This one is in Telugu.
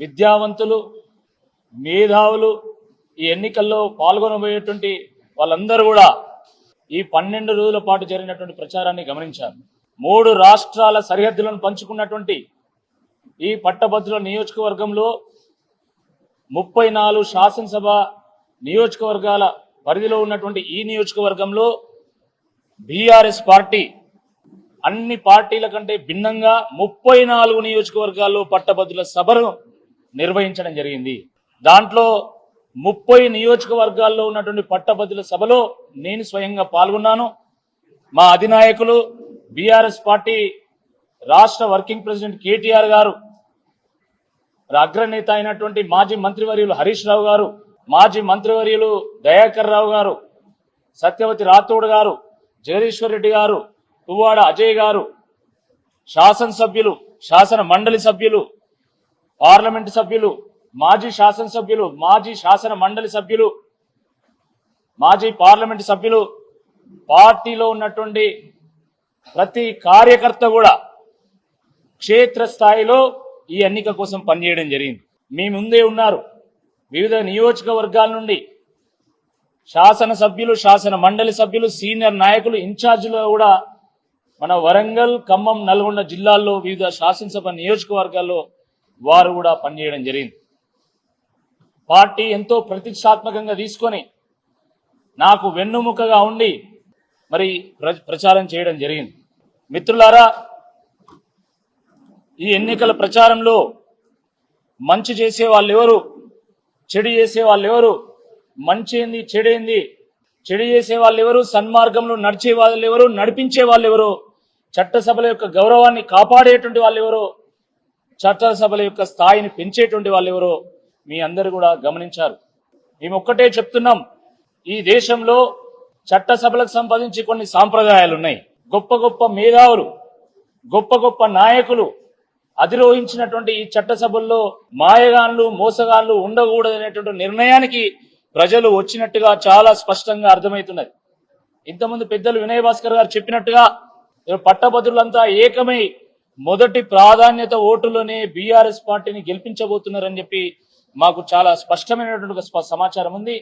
విద్యావంతులు మేధావులు ఈ ఎన్నికల్లో పాల్గొనబోయేటువంటి వాళ్ళందరూ కూడా ఈ పన్నెండు రోజుల పాటు జరిగినటువంటి ప్రచారాన్ని గమనించారు. మూడు రాష్ట్రాల సరిహద్దులను పంచుకున్నటువంటి ఈ పట్టభద్రుల నియోజకవర్గంలో ముప్పై నాలుగు శాసనసభ నియోజకవర్గాల పరిధిలో ఉన్నటువంటి ఈ నియోజకవర్గంలో బీఆర్ఎస్ పార్టీ అన్ని పార్టీల కంటే భిన్నంగా ముప్పై నాలుగు నియోజకవర్గాల్లో పట్టభద్రుల సభను నిర్వహించడం జరిగింది. దాంట్లో ముప్పై నియోజకవర్గాల్లో ఉన్నటువంటి పట్టభద్రుల సభలో నేను స్వయంగా పాల్గొన్నాను. మా అధినాయకులు బీఆర్ఎస్ పార్టీ రాష్ట్ర వర్కింగ్ ప్రెసిడెంట్ కేటీఆర్ గారు అగ్రనేత అయినటువంటి మాజీ మంత్రివర్యులు హరీష్ రావు గారు మాజీ మంత్రివర్యులు దయాకర్ రావు గారు సత్యవతి రాథోడ్ గారు జగదీశ్వర్ రెడ్డి గారు పువ్వాడ అజయ్ గారు శాసనసభ్యులు శాసన మండలి సభ్యులు పార్లమెంటు సభ్యులు మాజీ శాసనసభ్యులు మాజీ శాసన మండలి సభ్యులు మాజీ పార్లమెంటు సభ్యులు పార్టీలో ఉన్నటువంటి ప్రతి కార్యకర్త కూడా క్షేత్రస్థాయిలో ఈ ఎన్నిక కోసం పనిచేయడం జరిగింది. మీ ముందే ఉన్నారు. వివిధ నియోజకవర్గాల నుండి శాసన సభ్యులు శాసన మండలి సభ్యులు సీనియర్ నాయకులు ఇన్ఛార్జీలో కూడా మన వరంగల్ ఖమ్మం నల్గొండ జిల్లాల్లో వివిధ శాసనసభ నియోజకవర్గాల్లో వారు కూడా పనిచేయడం జరిగింది. పార్టీ ఎంతో ప్రతిష్టాత్మకంగా తీసుకొని నాకు వెన్నుముకగా ఉండి మరి ప్రచారం చేయడం జరిగింది. మిత్రులారా ఈ ఎన్నికల ప్రచారంలో మంచి చేసే వాళ్ళు ఎవరు చెడు చేసే వాళ్ళు ఎవరు మంచి ఏంది చెడేంది చెడు చేసే వాళ్ళు ఎవరు సన్మార్గంలో నడిచే వాళ్ళు ఎవరు నడిపించే వాళ్ళు ఎవరు చట్టసభల యొక్క గౌరవాన్ని కాపాడేటువంటి వాళ్ళు ఎవరు చట్టసభల యొక్క స్థాయిని పెంచేటువంటి వాళ్ళు ఎవరో మీ అందరు కూడా గమనించారు. మేము ఒక్కటే చెప్తున్నాం ఈ దేశంలో చట్టసభలకు సంబంధించి కొన్ని సాంప్రదాయాలు ఉన్నాయి గొప్ప గొప్ప మేధావులు గొప్ప గొప్ప నాయకులు అధిరోహించినటువంటి ఈ చట్టసభల్లో మాయగాన్లు మోసగాన్లు ఉండకూడదనేటువంటి నిర్ణయానికి ప్రజలు వచ్చినట్టుగా చాలా స్పష్టంగా అర్థమవుతున్నది. ఇంతకుముందు పెద్దలు వినయ్ భాస్కర్ గారు చెప్పినట్టుగా పట్టభద్రులంతా ఏకమై మొదటి ప్రాధాన్యత ఓటులోనే బీఆర్ఎస్ పార్టీని గెలిపించబోతున్నారని చెప్పి మాకు చాలా స్పష్టమైనటువంటి సమాచారం ఉంది.